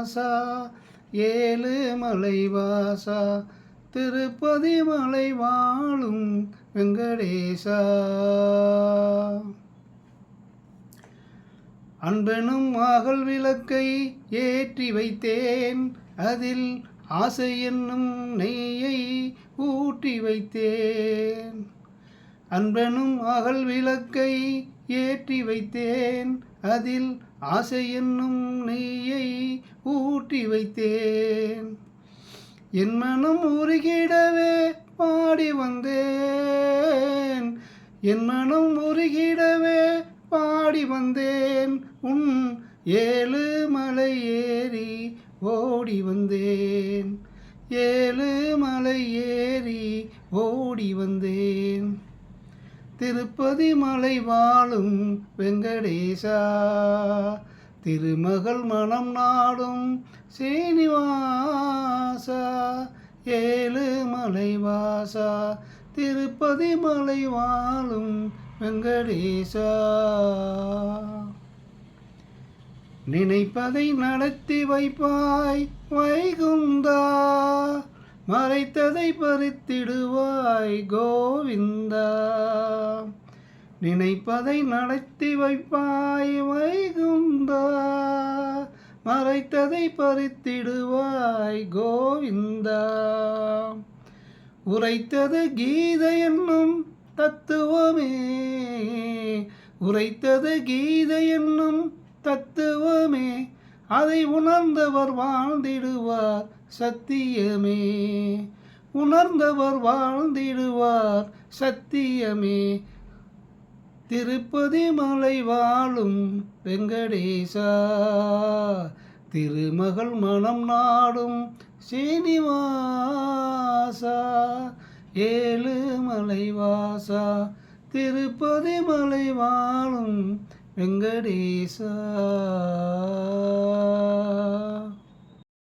வாசா ஏழு மலைவாசா திருப்பதி மலை வாழும் வெங்கடேசா. அன்பெனும் மகள் விளக்கை ஏற்றி வைத்தேன் அதில் ஆசை என்னும் நெய்யை ஊற்றி வைத்தேன். அன்பெனும் மகள் விளக்கை ஏற்றி வைத்தேன். அதில் ஆசை என்னும் நெய்யை ஊற்றி வைத்தேன். என் மனம் உருகிடவே பாடி வந்தேன். என் மனம் உருகிடவே பாடி வந்தேன். உன் ஏழு மலை ஏறி ஓடி வந்தேன். ஏழு மலை ஏறி ஓடி வந்தேன். திருப்பதி மலை வாழும் வெங்கடேசா. திருமகள் மனம் நாடும் சீனிவாசா. ஏழு மலைவாசா. திருப்பதி மலை வாழும் வெங்கடேசா. நினைப்பதை நடத்தி வைப்பாய் வைகுந்தா. மறைத்ததை பறித்திடுவாய் கோவிந்தா. நினைப்பதை நடத்தி வைப்பாய் வைகுந்தா. மறைத்ததை பறித்திடுவாய் கோவிந்தா. உரைத்தது கீதை என்னும் தத்துவமே. உரைத்தது கீதை என்னும் தத்துவமே. அதை உணர்ந்தவர் வாழ்ந்திடுவார் சத்தியமே. உணர்ந்தவர் வாழ்ந்திடுவார் சத்தியமே. திருப்பதி மலை வாழும் வெங்கடேசா. திருமகள் மனம் நாடும் சீனிவாசா. ஏழு மலைவாசா திருப்பதி மலை வாழும் வெங்கடேசா.